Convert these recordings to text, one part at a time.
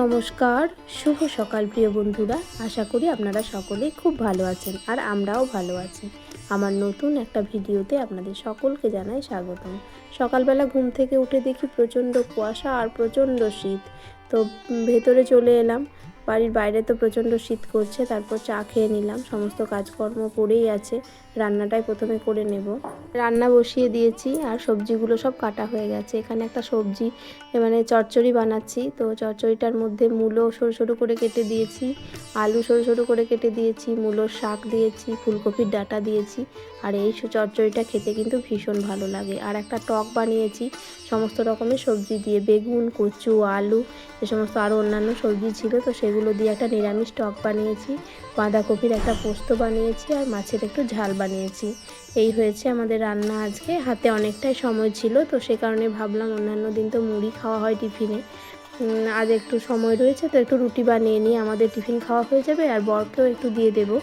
নমস্কার, শুভ সকাল প্রিয় বন্ধুরা। আশা করি আপনারা সকলে খুব ভালো আছেন আর আমরাও ভালো আছি। আমার নতুন একটা ভিডিওতে আপনাদের সকলকে জানাই স্বাগতম। সকালবেলা ঘুম থেকে উঠে দেখি প্রচণ্ড কুয়াশা আর প্রচণ্ড শীত। তো ভেতরে চলে এলাম, বাড়ির বাইরে তো প্রচণ্ড শীত করছে, তারপর চা খেয়ে নিলাম। সমস্ত কাজকর্ম পড়েই আছে, রান্নাটাই প্রথমে করে নেব। রান্না বসিয়ে দিয়েছি আর সবজিগুলো সব কাটা হয়ে গেছে। এখানে একটা সবজি মানে চচ্চড়ি বানাচ্ছি। তো চচ্চড়িটার মধ্যে মূলো সরু সরু করে কেটে দিয়েছি, আলু সরু সরু করে কেটে দিয়েছি, মূলোর শাক দিয়েছি, ফুলকপির ডাঁটা দিয়েছি। আর এই চচ্চড়িটা খেতে কিন্তু ভীষণ ভালো লাগে। আর একটা টক বানিয়েছি, সমস্ত রকমের সবজি দিয়ে। বেগুন, কচু, আলু, এ সমস্ত আরও অন্যান্য সবজি ছিল। তো সেগুলো দিয়ে একটা নিরামিষ টক বানিয়েছি। বাঁধাকপির একটা পোস্ত বানিয়েছি আর মাছের একটু ঝাল বানিয়েছি। এই হয়েছে আমাদের রান্না আজকে। হাতে অনেকটাই সময় ছিল, তো সে কারণে ভাবলাম অন্যান্য দিন তো মুড়ি খাওয়া হয় টিফিনে। আজ একটু সময় রয়েছে, তো একটু রুটি বানিয়ে নিয়ে আমাদের টিফিন খাওয়া হয়ে যাবে, আর বরকেও একটু দিয়ে দেবো।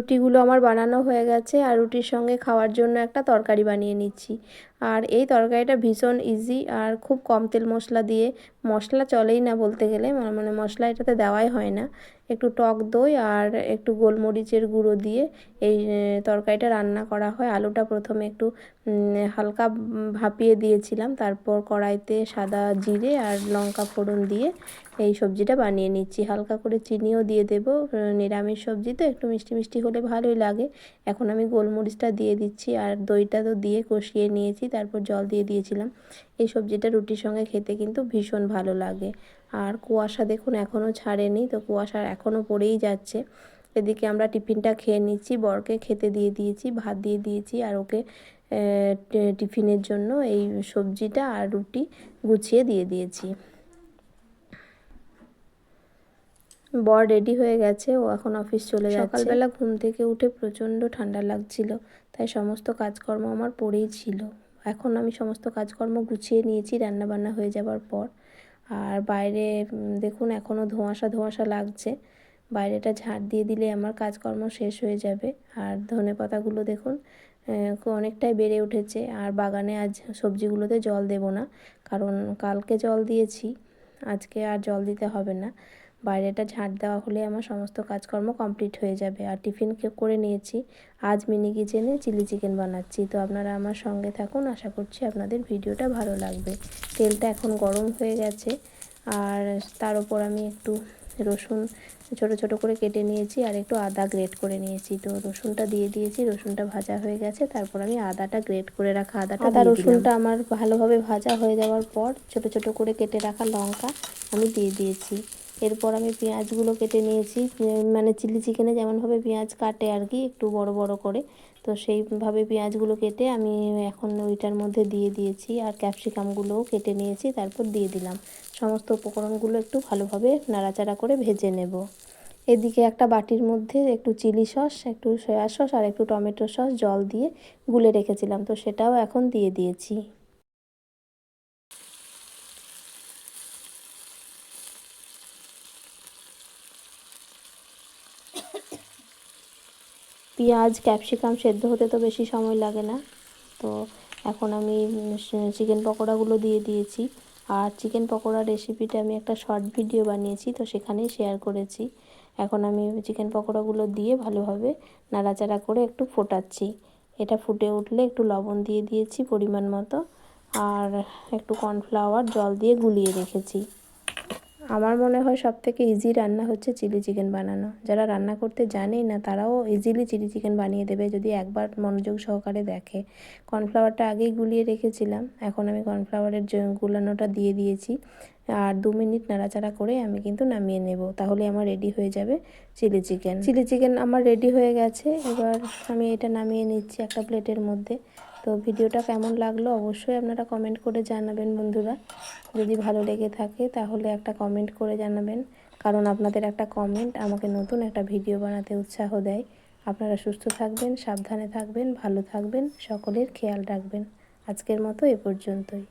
রুটিগুলো আমার বানানো হয়ে গেছে আর রুটির সঙ্গে খাওয়ার জন্য একটা তরকারি বানিয়ে নিচ্ছি। আর এই তরকারিটা ভীষণ ইজি আর খুব কম তেল মশলা দিয়ে। মশলা চলেই না বলতে গেলে মানে মশলা এটাতে দেওয়াই হয় না। একটু টক দই আর একটু গোলমরিচের গুঁড়ো দিয়ে এই তরকারিটা রান্না করা হয়। আলুটা প্রথমে একটু হালকা ভাপিয়ে দিয়েছিলাম, তারপর কড়াইতে সাদা জিরে আর লঙ্কা ফোড়ন দিয়ে এই সবজিটা বানিয়ে নিচ্ছি। হালকা করে চিনিও দিয়ে দেবো নিরামিষ সবজি তো একটু মিষ্টি মিষ্টি হলে ভালোই লাগে। এখন আমি গোলমরিচটা দিয়ে দিচ্ছি আর দইটা তো দিয়ে কষিয়ে নিয়েছি তারপর জল দিয়ে দিয়েছিলাম। এই সবজিটা রুটির সঙ্গে খেতে কিন্তু ভীষণ ভালো লাগে। আর কুয়াশা দেখুন এখনও ছাড়েনি, তো কুয়াশা এখনও পড়েই যাচ্ছে। এদিকে আমরা টিফিনটা খেয়ে নিচ্ছি, বরকে খেতে দিয়ে দিয়েছি, ভাত দিয়ে দিয়েছি, আর ওকে টিফিনের জন্য এই সবজিটা আর রুটি গুছিয়ে দিয়ে দিয়েছি। বর রেডি হয়ে গেছে, ও এখন অফিস চলে যাচ্ছে। সকালবেলা ঘুম থেকে উঠে প্রচণ্ড ঠান্ডা লাগছিল, তাই সমস্ত কাজকর্ম আমার পড়েই ছিল। এখন আমি সমস্ত কাজকর্ম গুছিয়ে নিয়েছি রান্না বান্না হয়ে যাবার পর। আর বাইরে দেখুন এখনও ধোঁয়াশা ধোঁয়াশা লাগছে। বাইরেটা ঝাড় দিয়ে দিলে আমার কাজকর্ম শেষ হয়ে যাবে। আর ধনে পাতাগুলো দেখুন অনেকটাই বেড়ে উঠেছে। আর বাগানে আজ সবজিগুলোতে জল দেব না, কারণ কালকে জল দিয়েছি, আজকে আর জল দিতে হবে না। বাইরেটা ঝাঁট দেওয়া হলে আমার সমস্ত কাজকর্ম কমপ্লিট হয়ে যাবে। আর টিফিন করে নিয়েছি। আজ মিনি কিচেনে চিলি চিকেন বানাচ্ছি। তো আপনারা আমার সঙ্গে থাকুন। আশা করছি আপনাদের ভিডিওটা ভালো লাগবে। তেলটা এখন গরম হয়ে গেছে। আর তার উপর আমি একটু রসুন ছোট ছোট করে কেটে নিয়েছি আর একটু আদা গ্রেট করে নিয়েছি। তো রসুনটা দিয়ে দিয়েছি। রসুনটা ভাজা হয়ে গেছে। তারপর আমি আদাটা গ্রেট করে রাখা আদাটা আদা রসুনটা আমার ভালোভাবে ভাজা হয়ে যাওয়ার পর ছোট ছোট করে কেটে রাখা লঙ্কা আমি দিয়ে দিয়েছি। এরপর আমি পেঁয়াজগুলো কেটে নিয়েছি। মানে চিলি চিকেনে যেমনভাবে পেঁয়াজ কাটে আর কি, একটু বড় বড় করে। তো সেইভাবে পেঁয়াজগুলো কেটে আমি এখন ওইটার মধ্যে দিয়ে দিয়েছি আর ক্যাপসিকামগুলোও কেটে নিয়েছি, তারপর দিয়ে দিলাম। সমস্ত উপকরণগুলো একটু ভালোভাবে নাড়াচাড়া করে ভেজে নেব। এদিকে একটা বাটির মধ্যে একটু চিলি সস, একটু সয়া সস আর একটু টমেটো সস জল দিয়ে গুলে রেখেছিলাম, তো সেটাও এখন দিয়ে দিয়েছি। পেঁয়াজ ক্যাপসিকাম সেদ্ধ হতে তো বেশি সময় লাগে না। তো এখন আমি চিকেন পকোড়াগুলো দিয়ে দিয়েছি। আর চিকেন পকোড়া রেসিপিটা আমি একটা শর্ট ভিডিও বানিয়েছি, তো সেখানেই শেয়ার করেছি। এখন আমি চিকেন পকোড়াগুলো দিয়ে ভালোভাবে নাড়াচাড়া করে একটু ফোটাচ্ছি। এটা ফুটে উঠলে একটু লবণ দিয়ে দিয়েছি পরিমাণ মতো। আর একটু কর্নফ্লাওয়ার জল দিয়ে গুলিয়ে রেখেছি। আমার মনে হয় সব থেকে ইজি রান্না হচ্ছে চিলি চিকেন বানানো। যারা রান্না করতে জানেই না, তারাও ইজিলি চিলি চিকেন বানিয়ে দেবে যদি একবার মনোযোগ সহকারে দেখে। কর্নফ্লাওয়ারটা আগেই গুলিয়ে রেখেছিলাম, এখন আমি কর্নফ্লাওয়ারের গুলানোটা দিয়ে দিয়েছি আর দু মিনিট নাড়াচাড়া করে আমি কিন্তু নামিয়ে নেব। তাহলে আমার রেডি হয়ে যাবে চিলি চিকেন চিলি চিকেন আমার রেডি হয়ে গেছে। এবার আমি এটা নামিয়ে নিচ্ছি একটা প্লেটের মধ্যে। তো ভিডিওটা কেমন লাগল অবশ্যই আপনারা কমেন্ট করে জানাবেন বন্ধুরা। যদি ভালো লেগে থাকে তাহলে একটা কমেন্ট করে জানাবেন। কারণ আপনাদের একটা কমেন্ট আমাকে নতুন একটা ভিডিও বানাতে উৎসাহ দেয়। আপনারা সুস্থ থাকবেন, সাবধানে থাকবেন, ভালো থাকবেন, সকলের খেয়াল রাখবেন। আজকের মতো এ পর্যন্তই।